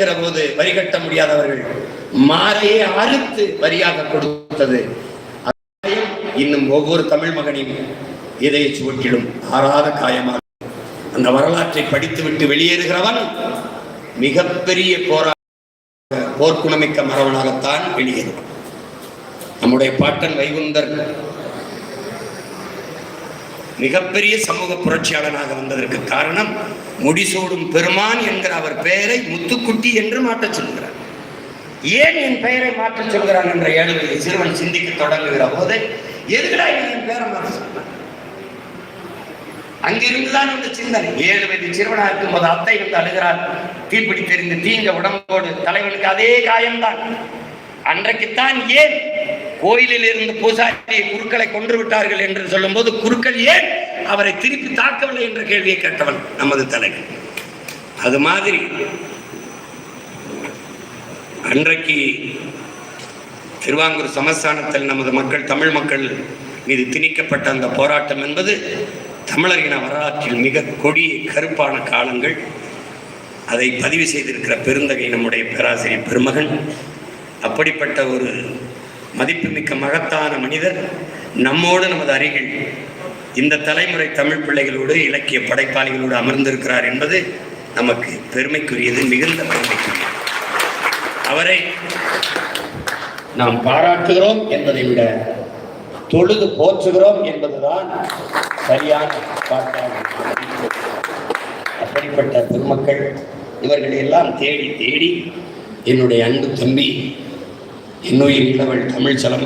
இருக்கிற போது வரி கட்ட முடியாதவர்கள் மாலையை அறுத்து வரியாக கொடுத்தது. இன்னும் ஒவ்வொரு தமிழ் மகனின் இதய சுவற்றிலும் ஆறாத காயமாக அந்த வரலாற்றை படித்துவிட்டு வெளியேறுகிறவன் மிகப்பெரிய போரா போர்க்குணமிக்க மரவனாகத்தான் வெளியேறுவான். நம்முடைய பாட்டன் வைகுந்தர் மிகப்பெரிய சமூக புரட்சியாளனாக வந்ததற்கு காரணம் முடிசூடும் பெருமான் என்கிற அவர் பெயரை முத்துக்குட்டி என்று மாற்றச் சொல்கிறார். ஏன் என் பெயரை மாற்றச் சொல்கிறான் என்ற ஏழு சிறுவன் சிந்திக்க தொடங்குகிற போது எதுக்குடா என் பெயரை மாற்ற சொன்னான் அங்கிருந்துதான் இந்த சிந்தனை. ஏழு வயது சிறுவனா இருக்கும்போது அத்தை வந்து அழுகிறார் தீப்பிடி தெரிந்து தீங்க உடம்போடு தலைவனுக்கு அதே காயம்தான். அன்றைக்குத்தான் ஏன் கோயிலில் இருந்து பூசாரியை குருக்களை கொன்று விட்டார்கள் என்று சொல்லும்போது குருக்கள் ஏன் அவரை திருப்பி தாக்கவில்லை என்ற கேள்வியை கேட்டவன் நமது தலைவர். அது மாதிரி அன்றைக்கு திருவாங்கூர் சமஸ்தானத்தில் நமது மக்கள் தமிழ் மக்கள் மீது திணிக்கப்பட்ட அந்த போராட்டம் என்பது தமிழரின வரலாற்றில் மிக கொடிய கருப்பான காலங்கள். அதை பதிவு செய்திருக்கிற பெருந்தகை நம்முடைய பேராசிரியர் பெருமகன். அப்படிப்பட்ட ஒரு மதிப்புமிக்க மகத்தான மனிதர் நம்மோடு நமது அருகில் இந்த தலைமுறை தமிழ் பிள்ளைகளோடு இலக்கிய படைப்பாளிகளோடு அமர்ந்திருக்கிறார் என்பது நமக்கு பெருமைக்குரியது மிகுந்த பெருமைக்குரியது. அவரை நாம் பாராட்டுகிறோம் என்பதை விட தொழுது போற்றுகிறோம் என்பதுதான் சரியான பாட்டாளி அப்படிப்பட்ட பெருமக்கள் இவர்களை எல்லாம் தேடி தேடி என்னுடைய அன்பு தம்பி இன்னுயிர் இளவல் தமிழ் சிலம்ப